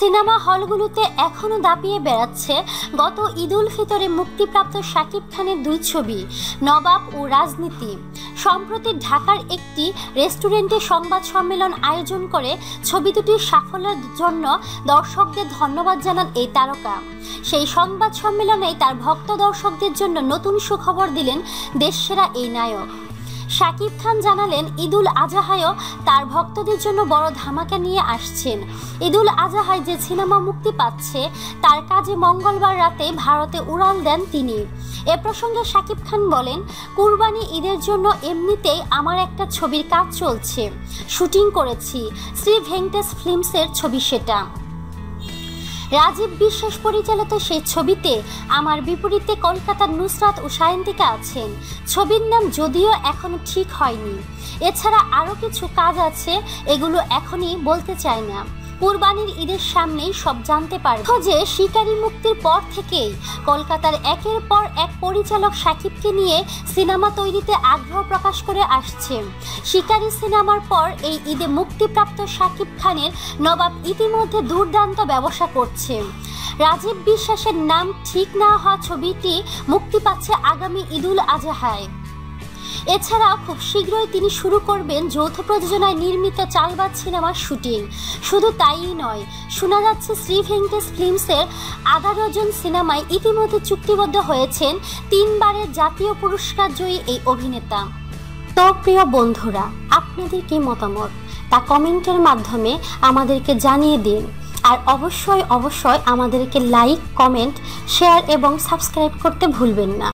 Cinema হলগুলোতে এখনও দাপিয়ে বেড়াচ্ছে গত ঈদুল ফিতরে মুক্তিপ্রাপ্ত শাকিব খানের দুই ছবি, নবাব ও রাজনীতি। সম্প্রতি ঢাকার একটি রেস্টুরেন্টে সংবাদ সম্মেলন আয়োজন করে ছবি দুটির সাফল্যের জন্য দর্শকদের ধন্যবাদ জানান এই তারকা। সেই সংবাদ সম্মেলনে তার ভক্ত দর্শকদের জন্য নতুন সুখবর দিলেন দেশসেরা এই নায়ক। শাকিব খান জানালেন, ঈদুল আজহায়ও তার ভক্তদের জন্য বড় ধামাকা নিয়ে আসছেন। ঈদুল আজহায় যে সিনেমা মুক্তি পাচ্ছে, তার কাজে মঙ্গলবার রাতে ভারতে উড়াল দেন তিনি। এ প্রসঙ্গে শাকিব খান বলেন, কুরবানি ঈদের জন্য এমনিতেই আমার একটা ছবির কাজ চলছে। শুটিং করেছি। শ্রী ভেঙ্কটেশ ফিল্মসের ছবি সেটা। রাজীব বিশ্বাস পরিচালিত সেই ছবিতে আমার বিপরীতে কলকাতার নুসরাত ও সায়ন্তিকা আছেন। ছবির নাম যদিও এখনও ঠিক হয়নি। এছাড়া আরও কিছু কাজ আছে, এগুলো এখনই বলতে চাই না। কুরবানির ঈদের সামনেই সব জানতে পারব। যে শিকারী মুক্তির পর থেকেই কলকাতার একের পর এক পরিচালক সাকিবকে নিয়ে সিনেমা তৈরিতে আগ্রহ প্রকাশ করে আসছে। শিকারী সিনেমার পর এই ঈদে মুক্তিপ্রাপ্ত সাকিব খানের নবাব ইতিমধ্যে দুর্দান্ত ব্যবসা করছে। রাজীব বিশ্বাসের নাম ঠিক না হওয়া ছবিটি মুক্তি পাচ্ছে আগামী ঈদুল আজহায়। এছাড়া খুব শীঘ্রই তিনি শুরু করবেন যৌথ প্রযোজনায় নির্মিত চালবাজ সিনেমার শুটিং। শুধু তাই নয়, শোনা যাচ্ছে শ্রী ভেঙ্কটেশ ফিল্মসের আধা সিনেমায় ইতিমধ্যে চুক্তিবদ্ধ হয়েছেন তিনবারের জাতীয় পুরস্কার জয়ী এই অভিনেতা। তো প্রিয় বন্ধুরা, আপনাদের কি মতামত? তা কমেন্টের মাধ্যমে আমাদেরকে জানিয়ে দিন। আর অবশ্যই অবশ্যই আমাদেরকে লাইক, কমেন্ট, শেয়ার এবং সাবস্ক্রাইব করতে ভুলবেন না।